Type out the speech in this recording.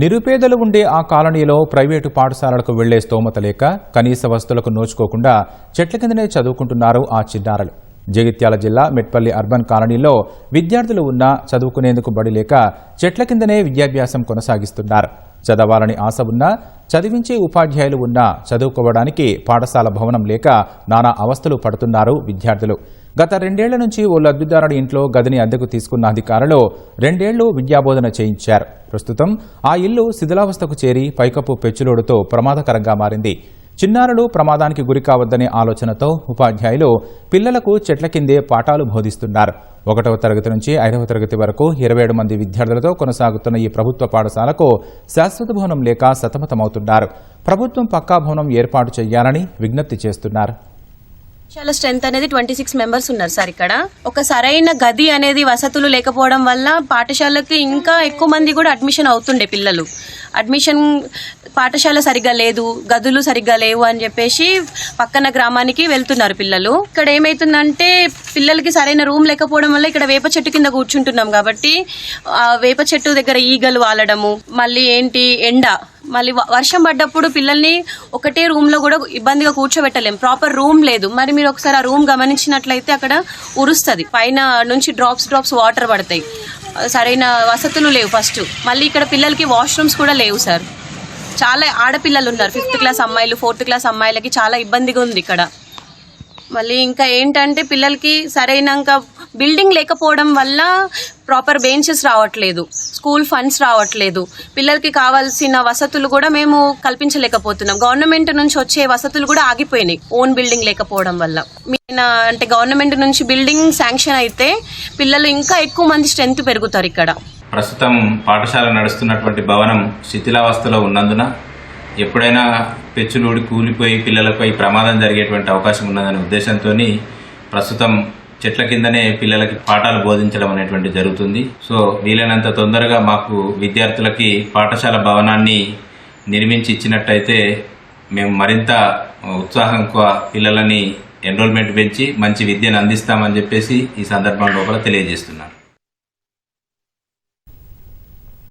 నిరుపేదలు ఉండే ఆ కాలనీలో ప్రైవేటు పాఠశాలలకు వెళ్ళే స్తోమత లేక కనీస వస్తువులకు నోచుకోకుండా చెట్ల కిందనే చదువుకుంటున్నారు ఆ చిన్నారులు. జగిత్యాల జిల్లా మెట్పల్లి అర్బన్ కాలనీలో విద్యార్థులు ఉన్నా చదువుకునేందుకు బడి లేక చెట్ల కిందనే విద్యాభ్యాసం కొనసాగిస్తున్నారు. చదవాలని ఆశ ఉన్నా చదివించే ఉపాధ్యాయులు ఉన్నా చదువుకోవడానికి పాఠశాల భవనం లేక నానా అవస్థలు పడుతున్నారు విద్యార్థులు. గత రెండేళ్ళ నుంచి ఓ లబ్ధిదారుడి ఇంట్లో గదిని అద్దెకు తీసుకున్న అధికారులు రెండేళ్ళు విద్యాబోధన చేయించారు. ప్రస్తుతం ఆ ఇల్లు శిథిలావస్థకు చేరి పైకప్పు పెచ్చులోడుతో ప్రమాదకరంగా మారింది. చిన్నారులు ప్రమాదానికి గురికావద్దనే ఆలోచనతో ఉపాధ్యాయులు పిల్లలకు చెట్ల కిందే పాఠాలు బోధిస్తున్నారు. ఒకటవ తరగతి నుంచి ఐదవ తరగతి వరకు ఇరవై ఏడు మంది విద్యార్థులతో కొనసాగుతున్న ఈ ప్రభుత్వ పాఠశాలకు శాశ్వత భవనం లేక సతమతమవుతున్నారు. ప్రభుత్వం పక్కా భవనం ఏర్పాటు చేయాలని విజ్ఞప్తి చేస్తున్నారు. చాలా స్ట్రెంత్ అనేది ట్వంటీ సిక్స్ మెంబర్స్ ఉన్నారు సార్ ఇక్కడ. ఒక సరైన గది అనేది వసతులు లేకపోవడం వల్ల పాఠశాలకి ఇంకా ఎక్కువ మంది కూడా అడ్మిషన్ అవుతుండే పిల్లలు. అడ్మిషన్ పాఠశాల సరిగ్గా లేదు గదులు సరిగ్గా లేవు అని చెప్పేసి పక్కన గ్రామానికి వెళ్తున్నారు పిల్లలు. ఇక్కడ ఏమైతుందంటే పిల్లలకి సరైన రూమ్ లేకపోవడం వల్ల ఇక్కడ వేప చెట్టు కింద కూర్చుంటున్నాం కాబట్టి ఆ వేప చెట్టు దగ్గర ఈగలు వాలడము మళ్ళీ ఏంటి ఎండ మళ్ళీ వ- వర్షం పడ్డప్పుడు పిల్లల్ని ఒకటే రూమ్లో కూడా ఇబ్బందిగా కూర్చోబెట్టలేం. ప్రాపర్ రూమ్ లేదు. మరి మీరు ఒకసారి ఆ రూమ్ గమనించినట్లయితే అక్కడ ఉరుస్తుంది. పైన నుంచి డ్రాప్స్ డ్రాప్స్ వాటర్ పడతాయి. సరైన వసతులు లేవు ఫస్ట్ మళ్ళీ ఇక్కడ పిల్లలకి వాష్రూమ్స్ కూడా లేవు సార్ చాలా ఆడపిల్లలు ఉన్నారు. ఫిఫ్త్ క్లాస్ అమ్మాయిలు ఫోర్త్ క్లాస్ అమ్మాయిలకి చాలా ఇబ్బందిగా ఉంది ఇక్కడ. మళ్ళీ ఇంకా ఏంటంటే పిల్లలకి సరైనంక బిల్డింగ్ లేకపోవడం వల్ల ప్రాపర్ బెంచెస్ రావట్లేదు స్కూల్ ఫండ్స్ రావట్లేదు. పిల్లలకి కావాల్సిన వసతులు కూడా మేము కల్పించలేకపోతున్నాం. గవర్నమెంట్ నుంచి వచ్చే వసతులు కూడా ఆగిపోయినాయి ఓన్ బిల్డింగ్ లేకపోవడం వల్ల. అంటే గవర్నమెంట్ నుంచి బిల్డింగ్ శాంక్షన్ అయితే పిల్లలు ఇంకా ఎక్కువ మంది స్ట్రెంత్ పెరుగుతారు ఇక్కడ. ప్రస్తుతం పాఠశాల నడుస్తున్నటువంటి భవనం శిథిలావస్థలో ఉన్నందున ఎప్పుడైనా పెచ్చులూడి కూలిపోయి పిల్లలపై ప్రమాదం జరిగేటువంటి అవకాశం ఉన్నదనే ఉద్దేశంతో ప్రస్తుతం చెట్ల కిందనే పిల్లలకి పాఠాలు బోధించడం అనేటువంటి జరుగుతుంది. సో వీలైనంత తొందరగా మాకు విద్యార్థులకి పాఠశాల భవనాన్ని నిర్మించి ఇచ్చినట్టయితే మేము మరింత ఉత్సాహంగా పిల్లలని ఎన్రోల్మెంట్ పెంచి మంచి విద్యను అందిస్తామని చెప్పేసి ఈ సందర్భం లోపల తెలియజేస్తున్నాను.